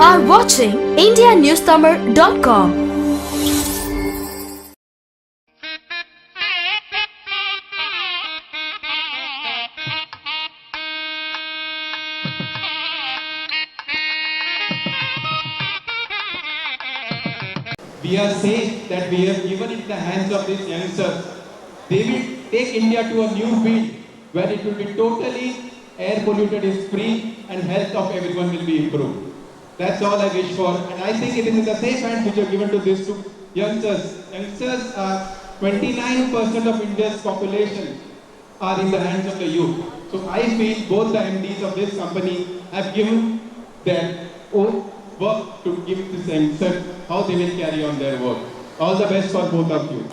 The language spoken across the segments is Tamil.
are watching IndiaNewsTamil.com. We are safe that we have given it in the hands of these youngsters. They will take India to a new field where it will be totally air polluted is free and health of everyone will be improved. That's all I wish for. And I think it is in the safe hands which are given to these two youngsters. Youngsters are 29% of India's population are in the hands of the youth. So I feel both the MDs of this company have given their own work to give this youngster how they will carry on their work. All the best for both of you.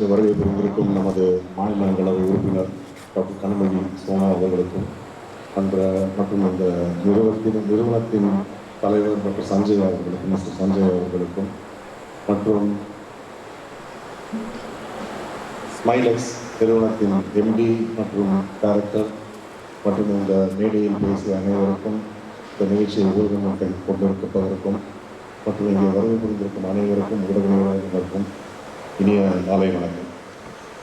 நிகழ்ச்சிக்கு வருகை புரிந்திருக்கும் நமது மாநிலங்களவை உறுப்பினர் டாக்டர் கனிமொழி சோனா அவர்களுக்கும் அந்த மற்றும் அந்த நிறுவனத்தின் நிறுவனத்தின் தலைவர் டாக்டர் சஞ்சய் அவர்களுக்கும் மிஸ்டர் சஞ்சய் அவர்களுக்கும் மற்றும் ஸ்மைலெக்ஸ் நிறுவனத்தின் எம்டி மற்றும் டைரக்டர் மற்றும் இந்த மேடையில் பேசிய அனைவருக்கும் இந்த நிகழ்ச்சியை ஊடகங்கள் கொண்டிருப்பதற்கும் மற்றும் இங்கே வருகை புரிந்திருக்கும் அனைவருக்கும் ஊடகங்களுக்கும் இனிய மாலை வணக்கம்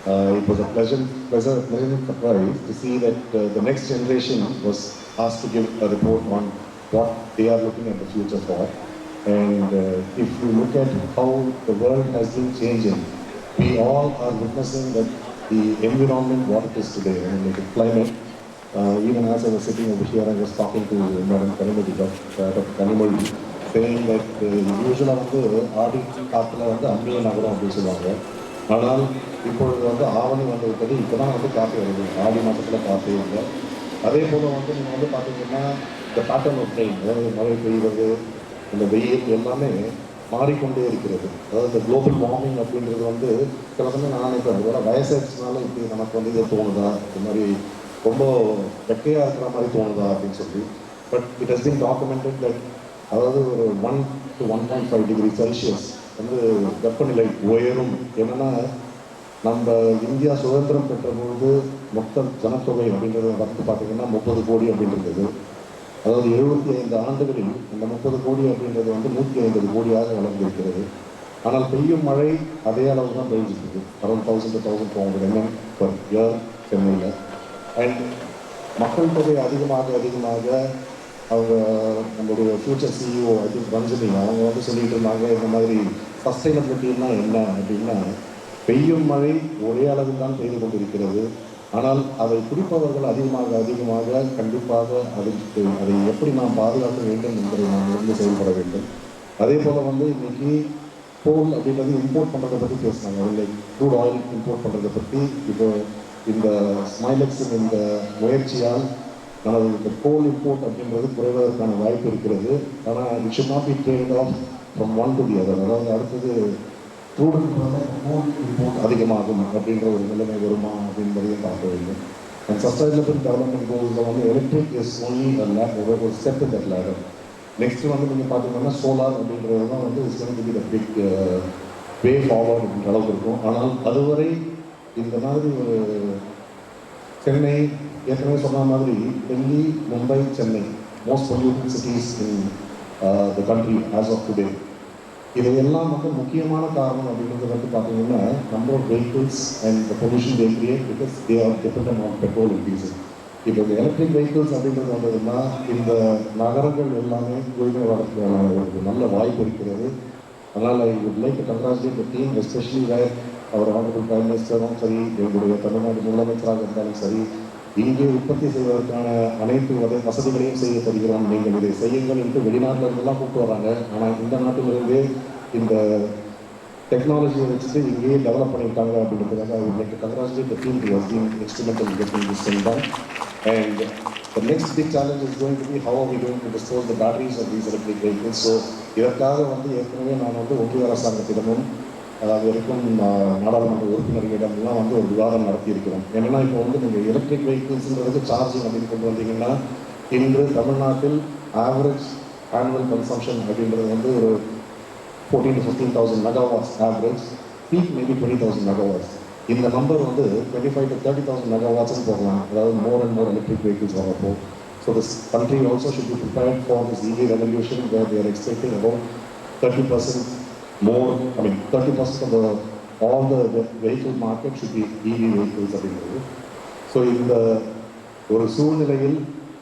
Uh, it was a pleasant, pleasant, pleasant surprise to see that uh, the next generation was asked to give a report on what they are looking at the future for. And uh, if you look at how the world has been changing, we all are witnessing that the environment what it is today, I mean, like the climate. Uh, even as I was sitting over here, I was talking to Madam Kanimodi, Dr. Dr. Kanimodi, saying that uh, யூஸ்வலாக வந்து ஆடி காற்றுல வந்து அம்மிய நகரம் அப்படின்னு சொல்லுவாங்க. ஆனால் இப்பொழுது வந்து ஆவணி வந்து விட்டது இப்போ தான் வந்து காற்று வருது. ஆடி மாதத்தில் காற்று அதே போல் வந்து நீங்கள் வந்து பார்த்தீங்கன்னா இந்த பேட்டர்ன் ஆஃப் ட்ரெயின் அதாவது மழை பெய்வது இந்த வெயில் எல்லாமே மாறிக்கொண்டே இருக்கிறது. அதாவது இந்த குளோபல் வார்மிங் அப்படின்றது வந்து சில சமயம் நான் நினைப்பேன் ஒருவேளை வயசாச்சுனால இப்படி நமக்கு வந்து இதை தோணுதா? இந்த மாதிரி ரொம்ப வெக்கையாக இருக்கிற மாதிரி தோணுதா அப்படின்னு சொல்லி. But it has been documented that அதாவது ஒரு one to one point five degree Celsius வந்து வெப்பநிலை உயரும். என்னென்னா நம்ம இந்தியா சுதந்திரம் பெற்ற பொழுது மொத்த ஜனத்தொகை அப்படின்றது வந்து பார்த்தீங்கன்னா முப்பது கோடி அப்படின்றது. அதாவது எழுபத்தி ஐந்து ஆண்டுகளில் இந்த முப்பது கோடி அப்படின்றது வந்து நூற்றி ஐம்பது கோடியாக வளர்ந்திருக்கிறது. ஆனால் பெய்யும் மழை அதே அளவு தான் பெய்ஞ்சிருக்கு around thousand thousand two hundred mm per year சென்னையில். அண்ட் மக்கள் தொகை அதிகமாக அதிகமாக அவங்க நம்மளுடைய future CEO I think Ranjani அவங்க வந்து சொல்லிகிட்டு இருந்தாங்க இந்த மாதிரி சஸ்டைனபிலிட்டின்னா என்ன அப்படின்னா பெய்யும் மழை ஒரே அளவில் தான் பெய்து கொண்டிருக்கிறது. ஆனால் அதை குடிப்பவர்கள் அதிகமாக அதிகமாக கண்டிப்பாக அதற்கு அதை எப்படி நாம் பாதுகாக்க வேண்டும் என்பதை நாம் இருந்து செயல்பட வேண்டும். அதே போல் வந்து இன்னைக்கு கோல் அப்படின்றது இம்போர்ட் பண்ணுறதை பற்றி பேசினாங்க. லைக் க்ரூட் ஆயில் இம்போர்ட் பண்ணுறதை பற்றி இப்போ இந்த ஸ்மைலெக்ஸின் இந்த முயற்சியால் நமது இந்த கோல் இம்போர்ட் அப்படின்றது குறைவதற்கான வாய்ப்பு இருக்கிறது. ஆனால் it should not be trade off from one to the other அதாவது அடுத்தது க்ரூட் கோல் இம்போர்ட் அதிகமாகும் அப்படின்ற ஒரு நிலைமை வருமா அப்படின்றதையும் பார்க்க வேண்டும். அண்ட் சஸ்டைனபிள் டெவலப்மெண்ட் கோல்ஸில் வந்து எலக்ட்ரிக் இஸ் ஒன்லி ஒரு ஸ்டெப் தட் லேடர் நெக்ஸ்ட் வந்து நீங்கள் பார்த்தீங்கன்னா சோலார் அப்படின்றது தான் வந்து is going the big way forward அப்படின்ற அளவுக்கு இருக்கும். ஆனால் அதுவரை இந்த மாதிரி ஒரு சென்னை ஏற்கனவே சொன்ன மாதிரி Delhi Mumbai Chennai most polluted cities in the country as of today இதையெல்லாம் வந்து முக்கியமான காரணம் அப்படின்றது வந்து பார்த்தீங்கன்னா number of vehicles and the pollution they create because they are depend on petrol and diesel இப்போ இந்த எலக்ட்ரிக் வெஹிக்கிள்ஸ் அப்படின்றது வந்ததுன்னா இந்த நகரங்கள் எல்லாமே தூய்மை வரதுக்கான ஒரு நல்ல வாய்ப்பு இருக்கிறது. அதனால் I would like congratulate team especially where our honourable prime மினிஸ்டரும் சரி எங்களுடைய தமிழ்நாடு முதலமைச்சராக இருந்தாலும் சரி இங்கே உற்பத்தி செய்வதற்கான அனைத்து வத வசதிகளையும் செய்ய தருகிறோம் நீங்கள் இதை செய்யுங்கள் என்று வெளிநாட்டில் கூப்பிட்டு வராங்க ஆனால் இந்த நாட்டிலிருந்து இந்த டெக்னாலஜியை வச்சுட்டு இங்கேயே டெவலப் பண்ணியிருக்காங்க அப்படின்றதுக்காக I like congratulate the team to was being instrumental தான் and The next big challenge is going to be how are we going to dispose the batteries of these electric vehicles. இதற்காக வந்து ஏற்கனவே நான் வந்து ஒன்றிய அரசாங்கத்திடமும் அது வரைக்கும் நாடாளுமன்ற உறுப்பினர்களிடம்லாம் வந்து ஒரு விவாதம் நடத்தியிருக்கிறோம். என்னென்னா இப்போ வந்து நீங்கள் எலக்ட்ரிக் வெஹிக்கிள்ஸ்ன்றது சார்ஜிங் அப்படின்னு கொண்டு வந்தீங்கன்னா இன்று தமிழ்நாட்டில் ஆவரேஜ் ஆனுவல் கன்சம்ஷன் அப்படின்றது வந்து ஒரு fourteen to fifteen thousand megawatts average peak maybe twenty thousand megawatts இந்த நம்பர் வந்து twenty five to thirty thousand மெகாவாட்ஸ்னு போகலாம் அதாவது more and more electric vehicles வரப்போ so this country also should be prepared for this EV revolution where they're expecting about thirty percent more I mean thirty percent of all the vehicle market should be EV vehicles அப்படிங்கிறது ஸோ இந்த ஒரு சூழ்நிலையில்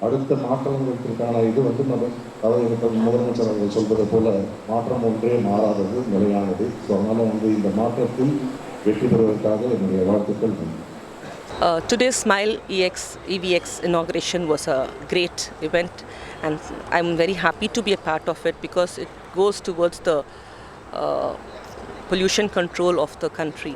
அடுத்த மாற்றங்களுக்கான இது வந்து நம்ம அதாவது இப்போ முதலமைச்சர் அவர்கள் சொல்வது போல மாற்றம் ஒன்றே மாறாதது நிலையானது ஸோ அதனால் வந்து இந்த மாற்றத்தில் வெற்றி பெறுவதற்காக என்னுடைய வாழ்த்துக்கள் நன்றி Uh, today's Smile EX EVX inauguration was a great event, and I'm very happy to be a part of it because it goes towards the pollution control of the country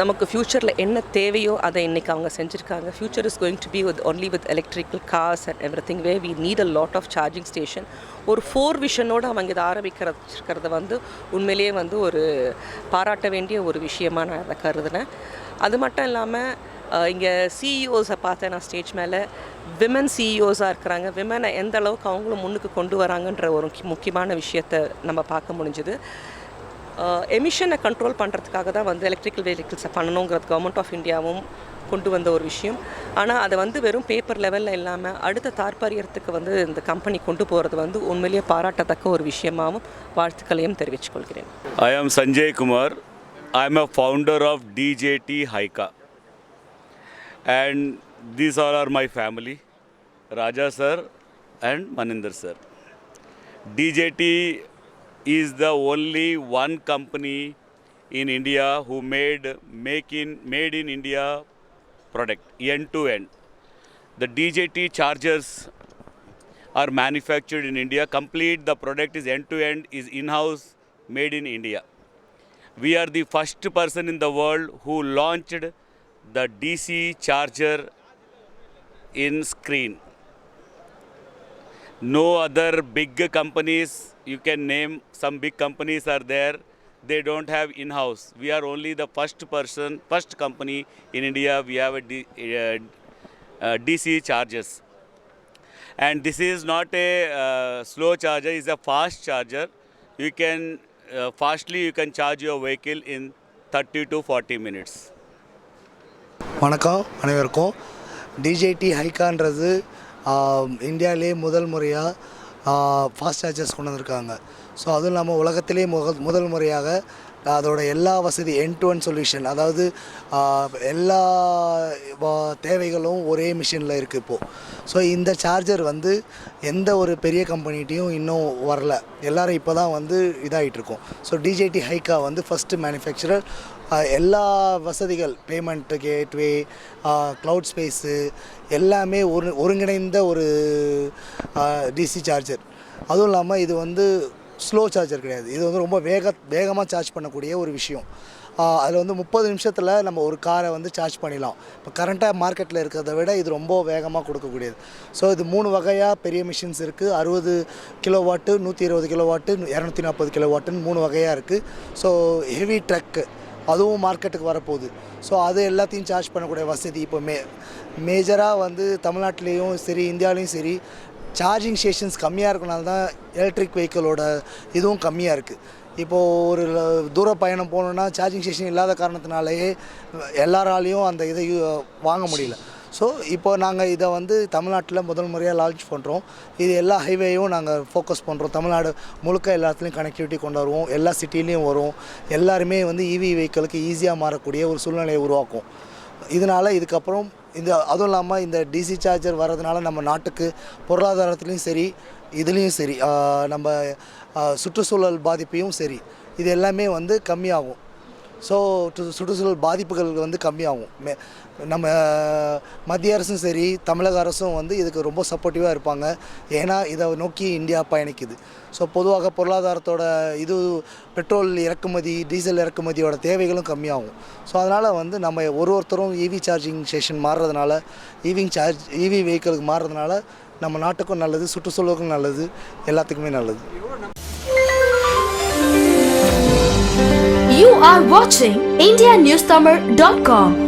நமக்கு ஃப்யூச்சரில் என்ன தேவையோ அதை இன்றைக்கி அவங்க செஞ்சுருக்காங்க. Future is going to be with only with electrical cars and everything way we need a lot of charging station ஒரு ஃபோர் விஷனோடு அவங்க இதை ஆரம்பிக்கிறத வந்து உண்மையிலேயே வந்து ஒரு பாராட்ட வேண்டிய ஒரு விஷயமாக நான் அதை கருதுனேன். அது மட்டும் இல்லாமல் இங்கே சிஇஓஸை பார்த்தேன் நான் ஸ்டேஜ் மேலே. விமன் சிஇஓஸாக இருக்கிறாங்க. விமனை எந்த அளவுக்கு அவங்களும் முன்னுக்கு கொண்டு வராங்கன்ற ஒரு முக்கியமான விஷயத்தை நம்ம பார்க்க முடிஞ்சுது. எமிஷனை கண்ட்ரோல் பண்ணுறதுக்காக தான் வந்து எலக்ட்ரிக்கல் வெஹிக்கிள்ஸை பண்ணணுங்கிறது கவர்மெண்ட் ஆஃப் இந்தியாவும் கொண்டு வந்த ஒரு விஷயம். ஆனால் அதை வந்து வெறும் பேப்பர் லெவலில் இல்லாமல் அடுத்த தார்பரியத்துக்கு வந்து இந்த கம்பெனி கொண்டு போகிறது வந்து உண்மையிலேயே பாராட்டத்தக்க ஒரு விஷயமாகவும் வாழ்த்துக்களையும் தெரிவித்துக்கொள்கிறேன் I am Sanjay Kumar I am a founder of DJD Haiga And these all are my family Raja sir and Maninder sir. DJT is the only one company in India who made make in made in India product end to end. The DJT chargers are manufactured in India. Complete the product is end to end is in-house made in India. We are the first person in the world who launched the DC charger in screen. No other big companies you can name some big companies are there. They don't have in-house. We are only the first person first company in india we have a D, uh, uh, dc chargers. And this is not a uh, slow charger it's a fast charger. You can uh, fastly you can charge your vehicle in 30 to 40 minutes வணக்கம் அனைவருக்கும். டிஜேடி ஹைக்கான்றது இந்தியாவிலே முதல் முறையாக ஃபாஸ்ட் சார்ஜர்ஸ் கொண்டு வந்திருக்காங்க ஸோ அதுவும் இல்லாமல் உலகத்திலே முக முதல் முறையாக அதோட எல்லா வசதி என் டு ஒன் சொல்யூஷன் அதாவது எல்லா தேவைகளும் ஒரே மிஷினில் இருக்குது இப்போது ஸோ இந்த சார்ஜர் வந்து எந்த ஒரு பெரிய கம்பெனிகிட்டையும் இன்னும் வரல. எல்லாரும் இப்போ தான் வந்து இதாகிட்டு இருக்கோம் ஸோ டிஜேடி ஹைக்கா வந்து ஃபஸ்ட்டு மேனுஃபேக்சரர் எல்லா வசதிகள் பேமெண்ட்டு கேட்வே க்ளவுட் ஸ்பேஸு எல்லாமே ஒரு ஒருங்கிணைந்த ஒரு டிசி சார்ஜர் அதுவும் இல்லாமல் இது வந்து ஸ்லோ சார்ஜர் கிடையாது. இது வந்து ரொம்ப வேக வேகமாக சார்ஜ் பண்ணக்கூடிய ஒரு விஷயம். அதில் வந்து முப்பது நிமிஷத்தில் நம்ம ஒரு காரை வந்து சார்ஜ் பண்ணிடலாம். இப்போ கரண்ட்டாக மார்க்கெட்டில் இருக்கிறத விட இது ரொம்ப வேகமாக கொடுக்கக்கூடியது. ஸோ இது மூணு வகையாக பெரிய மிஷின்ஸ் இருக்குது அறுபது கிலோ வாட்டு நூற்றி இருபது கிலோ வாட்டு இரநூத்தி நாற்பது கிலோ வாட்டுன்னு மூணு வகையாக இருக்குது ஸோ ஹெவி ட்ரக்கு அதுவும் மார்க்கெட்டுக்கு வரப்போகுது. ஸோ அது எல்லாத்தையும் சார்ஜ் பண்ணக்கூடிய வசதி இப்போ மே மேஜராக வந்து தமிழ்நாட்டிலையும் சரி இந்தியாவிலையும் சரி சார்ஜிங் ஸ்டேஷன்ஸ் கம்மியாக இருக்கனால தான் எலக்ட்ரிக் வெஹிக்கிளோட இதுவும் கம்மியாக இருக்குது இப்போது ஒரு தூர பயணம் போகணுன்னா சார்ஜிங் ஸ்டேஷன் இல்லாத காரணத்தினாலேயே எல்லாராலையும் அந்த இதை யூ- வாங்க முடியல. ஸோ இப்போ நாங்கள் இதை வந்து தமிழ்நாட்டில் முதல் முறையாக லான்ச் பண்ணுறோம் இது எல்லா ஹைவேயும் நாங்கள் ஃபோக்கஸ் பண்ணுறோம் தமிழ்நாடு முழுக்க எல்லாத்துலேயும் கனெக்டிவிட்டி கொண்டு வருவோம். எல்லா சிட்டிலையும் வரும். எல்லாருமே வந்து இவி வெஹிக்கிளுக்கு ஈஸியாக மாறக்கூடிய ஒரு சூழ்நிலையை உருவாக்கும். இதனால் இதுக்கப்புறம் இந்த அதுவும் இல்லாமல் இந்த டிசி சார்ஜர் வர்றதுனால நம்ம நாட்டுக்கு பொருளாதாரத்துலேயும் சரி இதுலேயும் சரி நம்ம சுற்றுச்சூழல் பாதிப்பையும் சரி இது எல்லாமே வந்து கம்மியாகும். ஸோ சுற்றுச்சூழல் பாதிப்புகள் வந்து கம்மியாகும். மே நம்ம மத்திய அரசும் சரி தமிழக அரசும் வந்து இதுக்கு ரொம்ப சப்போர்ட்டிவாக இருப்பாங்க. ஏன்னா இதை நோக்கி இந்தியா பயணிக்குது. ஸோ பொதுவாக பொருளாதாரத்தோட இது பெட்ரோல் இறக்குமதி டீசல் இறக்குமதியோட தேவைகளும் கம்மியாகும். ஸோ அதனால் வந்து நம்ம ஒரு ஒருத்தரும் இவி சார்ஜிங் ஸ்டேஷன் மாறுறதுனால ஈவிங் சார்ஜ் இவி வெஹிக்கிளுக்கு மாறுறதுனால நம்ம நாட்டுக்கும் நல்லது சுற்றுச்சூழலுக்கும் நல்லது எல்லாத்துக்குமே நல்லது. You are watching IndiaNewsTamil.com.